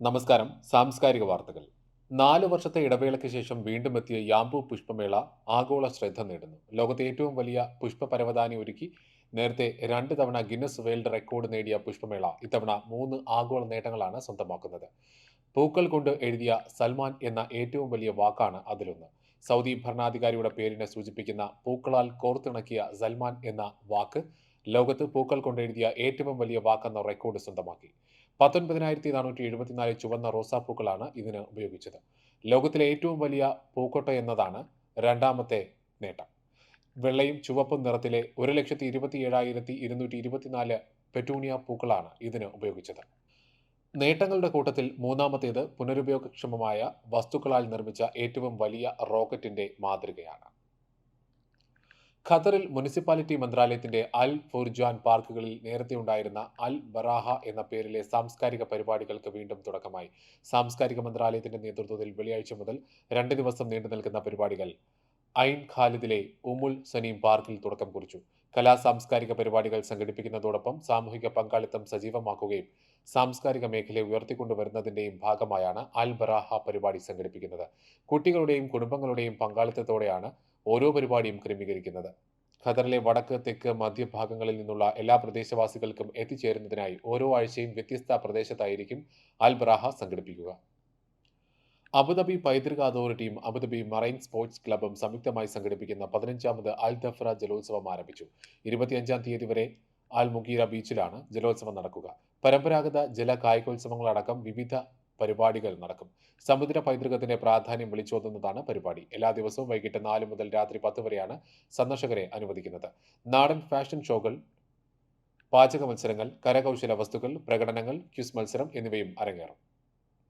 നമസ്കാരം. സാംസ്കാരിക വാർത്തകൾ. നാല് വർഷത്തെ ഇടവേളയ്ക്ക് ശേഷം വീണ്ടും എത്തിയ യാംബു പുഷ്പമേള ആഗോള ശ്രദ്ധ നേടുന്നു. ലോകത്തെ ഏറ്റവും വലിയ പുഷ്പ പരവതാനി ഒരുക്കി നേരത്തെ രണ്ട് തവണ ഗിന്നസ് വേൾഡ് റെക്കോർഡ് നേടിയ പുഷ്പമേള ഇത്തവണ മൂന്ന് ആഗോള നേട്ടങ്ങളാണ് സ്വന്തമാക്കുന്നത്. പൂക്കൾ കൊണ്ട് എഴുതിയ സൽമാൻ എന്ന ഏറ്റവും വലിയ വാക്കാണ് അതിലൊന്ന്. സൗദി ഭരണാധികാരിയുടെ പേരിനെ സൂചിപ്പിക്കുന്ന പൂക്കളാൽ കോർത്തിണക്കിയ സൽമാൻ എന്ന വാക്ക് ലോകത്ത് പൂക്കൾ കൊണ്ട് എഴുതിയ ഏറ്റവും വലിയ വാക്കെന്ന റെക്കോർഡ് സ്വന്തമാക്കി. പത്തൊൻപതിനായിരത്തി നാനൂറ്റി എഴുപത്തിനാല് ചുവന്ന റോസാപ്പൂക്കളാണ് ഇതിന് ഉപയോഗിച്ചത്. ലോകത്തിലെ ഏറ്റവും വലിയ പൂക്കോട്ട എന്നതാണ് രണ്ടാമത്തെ നേട്ടം. വെള്ളയും ചുവപ്പും നിറത്തിലെ ഒരു ലക്ഷത്തി ഇരുപത്തി ഏഴായിരത്തി ഇരുന്നൂറ്റി ഇരുപത്തിനാല് പെറ്റൂണിയ പൂക്കളാണ് ഇതിന് ഉപയോഗിച്ചത്. നേട്ടങ്ങളുടെ കൂട്ടത്തിൽ മൂന്നാമത്തേത് പുനരുപയോഗക്ഷമമായ വസ്തുക്കളാൽ നിർമ്മിച്ച ഏറ്റവും വലിയ റോക്കറ്റിന്റെ മാതൃകയാണ്. ഖത്തറിൽ മുനിസിപ്പാലിറ്റി മന്ത്രാലയത്തിന്റെ അൽ ഫുർജാൻ പാർക്കുകളിൽ നേരത്തെ ഉണ്ടായിരുന്ന അൽ ബറാഹ എന്ന പേരിലെ സാംസ്കാരിക പരിപാടികൾക്ക് വീണ്ടും തുടക്കമായി. സാംസ്കാരിക മന്ത്രാലയത്തിന്റെ നേതൃത്വത്തിൽ വെള്ളിയാഴ്ച മുതൽ രണ്ട് ദിവസം നീണ്ടു നിൽക്കുന്ന പരിപാടികൾ ഐൻ ഖാലിദിലെ ഉമുൽ സനീം പാർക്കിൽ തുടക്കം കുറിച്ചു. കലാ സാംസ്കാരിക പരിപാടികൾ സംഘടിപ്പിക്കുന്നതോടൊപ്പം സാമൂഹിക പങ്കാളിത്തം സജീവമാക്കുകയും സാംസ്കാരിക മേഖലയെ ഉയർത്തിക്കൊണ്ടുവരുന്നതിന്റെയും ഭാഗമായാണ് അൽ ബറാഹ പരിപാടി സംഘടിപ്പിക്കുന്നത്. കുട്ടികളുടെയും കുടുംബങ്ങളുടെയും പങ്കാളിത്തത്തോടെയാണ് ഓരോ പരിപാടിയും ക്രമീകരിക്കുന്നത്. ഖത്തറിലെ വടക്ക് തെക്ക് മധ്യഭാഗങ്ങളിൽ നിന്നുള്ള എല്ലാ പ്രദേശവാസികൾക്കും എത്തിച്ചേരുന്നതിനായി ഓരോ ആഴ്ചയും വ്യത്യസ്ത പ്രദേശത്തായിരിക്കും അൽ ബറാഹ സംഘടിപ്പിക്കുക. അബുദാബി പൈതൃക അതോറിറ്റിയും അബുദാബി മറൈൻ സ്പോർട്സ് ക്ലബും സംയുക്തമായി സംഘടിപ്പിക്കുന്ന പതിനഞ്ചാമത് അൽ ദഫ്ര ജലോത്സവം ആരംഭിച്ചു. ഇരുപത്തിയഞ്ചാം തീയതി വരെ അൽ മുഗീറ ബീച്ചിലാണ് ജലോത്സവം നടക്കുക. പരമ്പരാഗത ജല കായികോത്സവങ്ങളടക്കം വിവിധ പരിപാടികൾ നടക്കും. സമുദ്ര പൈതൃകത്തിന്റെ പ്രാധാന്യം വിളിച്ചോതുന്നതാണ് പരിപാടി. എല്ലാ ദിവസവും വൈകിട്ട് നാല് മുതൽ രാത്രി പത്ത് വരെയാണ് സന്ദർശകരെ അനുവദിക്കുന്നത്. നാടൻ ഫാഷൻ ഷോകൾ പാചക മത്സരങ്ങൾ കരകൗശല വസ്തുക്കൾ പ്രകടനങ്ങൾ ക്യൂസ് മത്സരം എന്നിവയും അരങ്ങേറും.